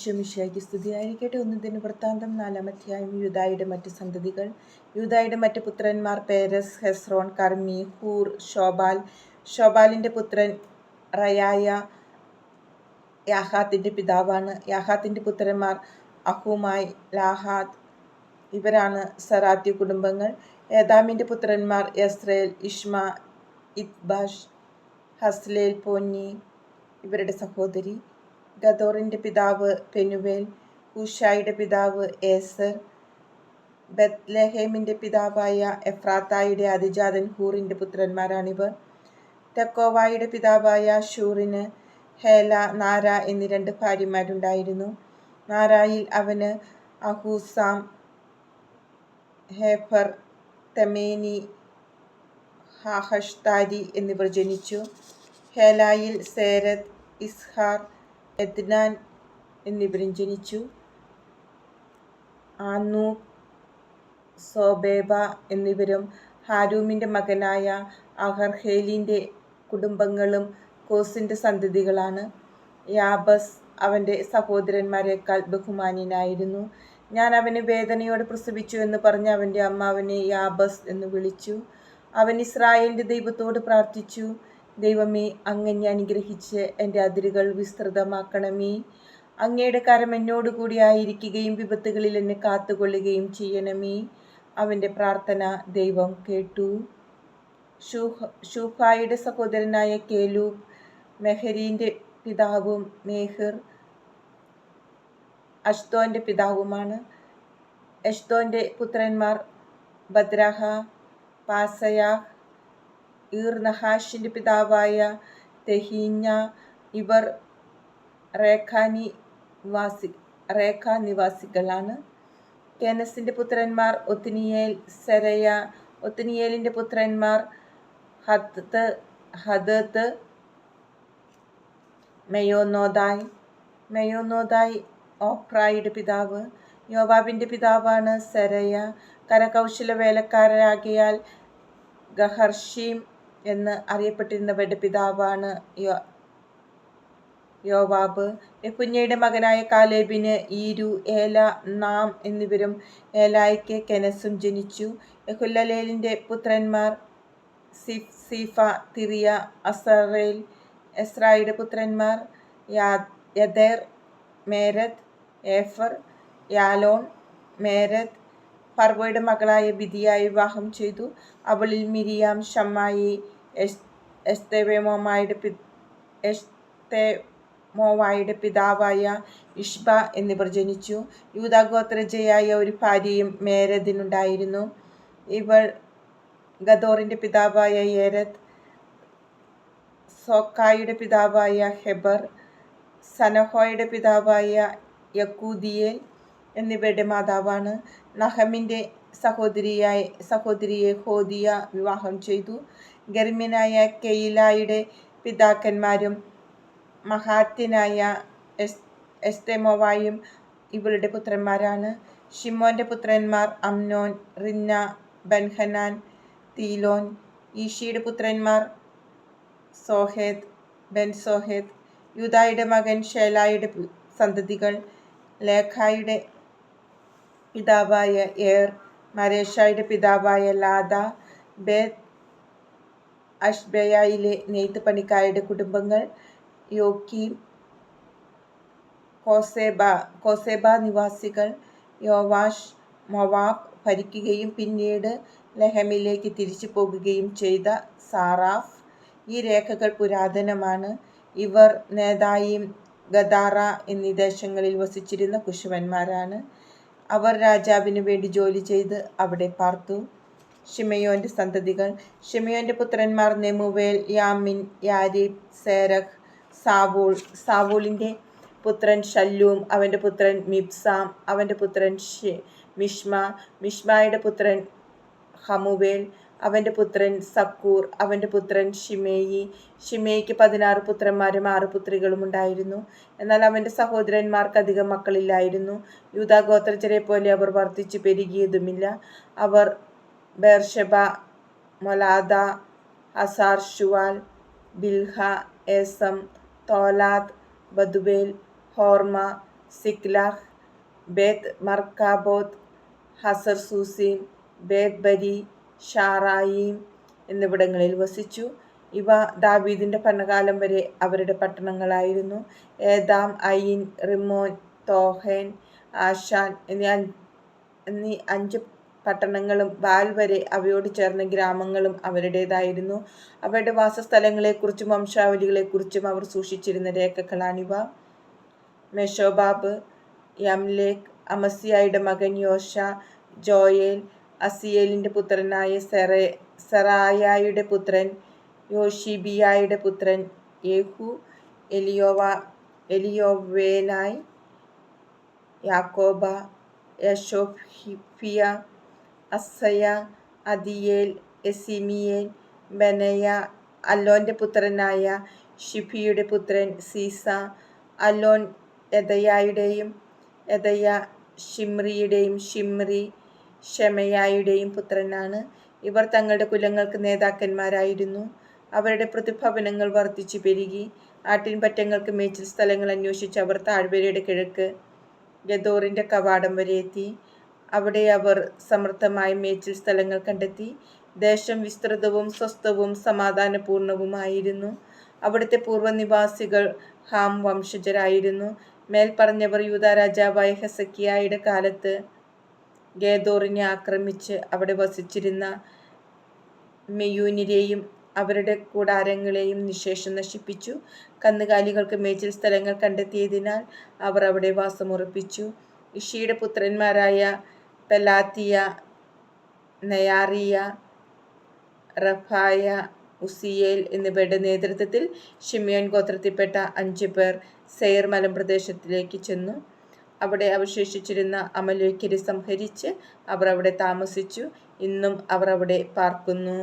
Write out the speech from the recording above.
ക്ഷമിഷയ്ക്ക് സ്തുതിയായിരിക്കട്ടെ. ഒന്നതിന് വൃത്താന്തം നാലാമധ്യായം യൂദായുടെ മറ്റ് സന്തതികൾ. യുദായുടെ മറ്റ് പുത്രന്മാർ Perez Hezron Carmi Hur Shobal ഷോബാലിന്റെ പുത്രൻ റയായ യാഹാത്തിന്റെ പിതാവാണ്. യാഹാത്തിന്റെ പുത്രന്മാർ അഹുമായി ലാഹാദ്. ഇവരാണ് സറാത്തി കുടുംബങ്ങൾ. ഏതാമിന്റെ പുത്രന്മാർ യസ്രേൽ ഇഷ്മ ഇത്ബാഷ് ഹസ്ലേൽ പോന്നി. ഇവരുടെ സഹോദരി. ഗദോറിന്റെ പിതാവ് പെനുവേൽ ഹൂഷായുടെ പിതാവ് ഏസർ ബത്ലഹേമിന്റെ പിതാവായ എഫ്രാത്തായുടെ അതിജാതൻ ഹൂറിന്റെ പുത്രന്മാരാണിവർ. തെക്കോവായുടെ പിതാവായ ഷൂറിന് ഹേല നാര എന്നീ രണ്ട് ഭാര്യമാരുണ്ടായിരുന്നു നാരായിൽ അവന് അഹൂസാം ഹേഫർ തെമേനി ഹാഹഷ്താരി എന്നിവർ ജനിച്ചു. ഹേലായിൽ സേരത് ഇസ്ഹാർ എദ്നാൻ എന്നിവരും ജനിച്ചു. ആന്നു സോബേബ എന്നിവരും ഹാരൂമിന്റെ മകനായ അഹർഹേലിന്റെ കുടുംബങ്ങളും കോസിന്റെ സന്തതികളാണ്. യാബസ് അവന്റെ സഹോദരന്മാരെക്കാൾ ബഹുമാന്യനായിരുന്നു. ഞാൻ അവനെ വേദനയോടെ പ്രസവിച്ചു എന്ന് പറഞ്ഞ് അവന്റെ അമ്മ അവനെ യാബസ് എന്ന് വിളിച്ചു. അവൻ ഇസ്രായേലിന്റെ ദൈവത്തോട് പ്രാർത്ഥിച്ചു. ദൈവമേ അങ്ങ് അനുഗ്രഹിച്ച് എന്റെ അതിരുകൾ വിസ്തൃതമാക്കണമേ. അങ്ങയുടെ കരം എന്നോടുകൂടി ആയിരിക്കുകയും വിപത്തുകളിൽ എന്നെ കാത്തുകൊള്ളുകയും ചെയ്യണമേ. അവന്റെ പ്രാർത്ഥന ദൈവം കേട്ടു. ഷൂഹ ഷൂഹായുടെ സഹോദരനായ കേലൂബ് മെഹരീന്റെ പിതാവും മേഹിർ അഷ്തോന്റെ പിതാവുമാണ്. എഷ്തോന്റെ പുത്രന്മാർ ബദ്രഹ പാസയാഹ് ഈർ നഹാഷിന്റെ പിതാവായ തെഹീഞ്ഞ ഇവർ റേഖാനി വാസി റേഖ നിവാസികളാണ്. കേനസിന്റെ പുത്രന്മാർ ഒത്തിനിയേൽ സെരയ ഒത്തിനിയേലിന്റെ പുത്രന്മാർ ഹത്ത് ഹദത്ത് മെയോനോദായ് മെയോനോദായ് ഓപ്രായുടെ പിതാവ് യോവാബിന്റെ പിതാവാണ് സെരയ. കരകൗശല വേലക്കാരാകിയാൽ ഗഹർഷീം എന്ന് പിതാവാണ് യോ യോവാബ്. കുഞ്ഞയുടെ മകനായ കാലേബിന് ഈരു ഏല നാം എന്നിവരും ഏലായ്ക്ക് കെനസും ജനിച്ചു. യഹുല്ലലേലിന്റെ പുത്രന്മാർ സിഫ് സീഫ തിറിയ അസറേൽ എസ്രായുടെ പുത്രന്മാർ യദേർ മേരത് ഏഫർ യാലോൺ മേരത് ഫർവോയുടെ മകളായ ബിദിയായി വിവാഹം ചെയ്തു. അവളിൽ മിരിയാം ഷമ്മായി എസ്തേവേമോമായുടെ പി എസ്തേമോവായുടെ പിതാവായ ഇഷ്ബ എന്നിവർ ജനിച്ചു. യൂതാഗോത്രജയായ ഒരു ഭാര്യയും മേരദിനുണ്ടായിരുന്നു. ഇവൾ ഗദോറിന്റെ പിതാവായ ഏരത് സോക്കായുടെ പിതാവായ ഹെബർ സനഹോയുടെ പിതാവായ യക്കൂദിയേൽ എന്നിവരുടെ മാതാവാണ്. നഹമിന്റെ സഹോദരിയായ സഹോദരിയെ ഹോദിയ വിവാഹം ചെയ്തു. ഗർമ്മിനായ കെയിലായുടെ പിതാക്കന്മാരും മഹാത്യനായ എസ് എസ്തെമോവായും ഇവളുടെ പുത്രന്മാരാണ്. ഷിമോന്റെ പുത്രന്മാർ അംനോൻ റിന്ന ബൻഹനാൻ തീലോൻ ഈഷിയുടെ പുത്രന്മാർ സോഹേദ് ബെൻ സോഹേദ് യുദായുടെ മകൻ ഷേലായുടെ സന്തതികൾ ലേഖായുടെ പിതാവായ ഏർ മരേഷായുടെ പിതാവായ ലാദ ബേത് അഷ്ബയായിലെ നെയ്ത്ത് പണിക്കാരുടെ കുടുംബങ്ങൾ യോക്കീം കോസേബ കോസേബ നിവാസികൾ യോവാഷ് മൊവാബ് ഭരിക്കുകയും പിന്നീട് ലഹമിലേക്ക് തിരിച്ചു പോകുകയും ചെയ്ത സാറാഫ്. ഈ രേഖകൾ പുരാതനമാണ്. ഇവർ നേതായിം ഗദാറ എന്നീ ദേശങ്ങളിൽ വസിച്ചിരുന്ന കുശവന്മാരാണ്. അവർ രാജാവിന് വേണ്ടി ജോലി ചെയ്ത് അവിടെ പാർത്തു. ഷിമയോന്റെ സന്തതികൾ. ഷിമയോന്റെ പുത്രന്മാർ നെമുവേൽ യാമിൻ യാരിബ് സേരഖ് സാവൂൾ. സാവൂളിന്റെ പുത്രൻ ഷല്ലൂം അവന്റെ പുത്രൻ മിബ്സാം അവന്റെ പുത്രൻ മിഷ്മ മിഷ്മയുടെ പുത്രൻ ഹമുവേൽ അവന്റെ പുത്രൻ സക്കൂർ അവന്റെ പുത്രൻ ഷിമേയി ഷിമേയ്ക്ക് പതിനാറ് പുത്രന്മാരും ആറ് പുത്രികളും ഉണ്ടായിരുന്നു. എന്നാൽ അവന്റെ സഹോദരന്മാർക്ക് അധികം മക്കളില്ലായിരുന്നു. യൂതാഗോത്രജരെ പോലെ അവർ വർദ്ധിച്ചു പെരുകിയതുമില്ല. അവർ Beersheba Moladah Hazar Shual Bilhah Ezem Tolad Bethuel Hormah Ziklag Beth Marcaboth Hazar Susim Beth Biri Shaaraim എന്നിവിടങ്ങളിൽ വസിച്ചു. ഇവ ദാവീദിന്റെ ഭരണകാലം വരെ അവരുടെ പട്ടണങ്ങളായിരുന്നു. ഏതാം അയിൻ റിമോൻ തോഹേൻ ആഷാൻ എന്നീ എന്നീ അഞ്ച് പട്ടണങ്ങളും ബാൽ വരെ അവയോട് ചേർന്ന ഗ്രാമങ്ങളും അവരുടേതായിരുന്നു. അവരുടെ വാസസ്ഥലങ്ങളെക്കുറിച്ചും വംശാവലികളെക്കുറിച്ചും അവർ സൂക്ഷിച്ചിരുന്ന രേഖകളാണിവ. മെഷോബാബ് യംലേഖ് അമസിയായുടെ മകൻ യോഷ ജോയേൽ അസിയേലിന്റെ പുത്രനായ സെറേ സെറായായുടെ പുത്രൻ യോഷിബിയായുടെ പുത്രൻ യേഹു എലിയോവ എലിയോവേനായി യാക്കോബ യശോഫിയ അസയ അദിയേൽ എസിമിയേൽ ബനയ അല്ലോന്റെ പുത്രനായ ഷിഫിയുടെ പുത്രൻ സീസ അല്ലോൻ എതയായുടെയും എതയ ഷിമ്രിയുടെയും ഷിമ്രി ഷെമയായുടെയും പുത്രനാണ്. ഇവർ തങ്ങളുടെ കുലങ്ങൾക്ക് നേതാക്കന്മാരായിരുന്നു. അവരുടെ പ്രതിഭവനങ്ങൾ വർദ്ധിച്ചു പെരുകി. ആട്ടിൻപറ്റങ്ങൾക്ക് മേച്ചിൽ സ്ഥലങ്ങൾ അന്വേഷിച്ച് അവർ താഴ്വരയുടെ കിഴക്ക് ഗദോറിന്റെ കവാടം വരെ എത്തി. അവിടെ അവർ സമൃദ്ധമായ മേച്ചിൽ സ്ഥലങ്ങൾ കണ്ടെത്തി. ദേശം വിസ്തൃതവും സ്വസ്ഥവും സമാധാനപൂർണവുമായിരുന്നു. അവിടുത്തെ പൂർവനിവാസികൾ ഹാം വംശജരായിരുന്നു. മേൽപ്പറഞ്ഞവർ യൂത രാജാവായ ഹെസക്കിയായുടെ കാലത്ത് ഗേദോറിനെ ആക്രമിച്ച് അവിടെ വസിച്ചിരുന്ന മെയൂനിരെയും അവരുടെ കൂടാരങ്ങളെയും നിശേഷം നശിപ്പിച്ചു. കന്നുകാലികൾക്ക് മേച്ചിൽ സ്ഥലങ്ങൾ കണ്ടെത്തിയതിനാൽ അവർ അവിടെ വാസമുറപ്പിച്ചു. ഇഷിയുടെ പുത്രന്മാരായ പെലാത്തിയ നയാറിയ റഫായ ഉസിയേൽ എന്നിവരുടെ നേതൃത്വത്തിൽ ഷിമിയോൻ ഗോത്രത്തിൽപ്പെട്ട അഞ്ചു പേർ സെയർ മലമ്പ്രദേശത്തിലേക്ക് ചെന്നു. അവിടെ അവശേഷിച്ചിരുന്ന അമലേക്കരെ സംഹരിച്ച് അവർ അവിടെ താമസിച്ചു. ഇന്നും അവർ അവിടെ പാർക്കുന്നു.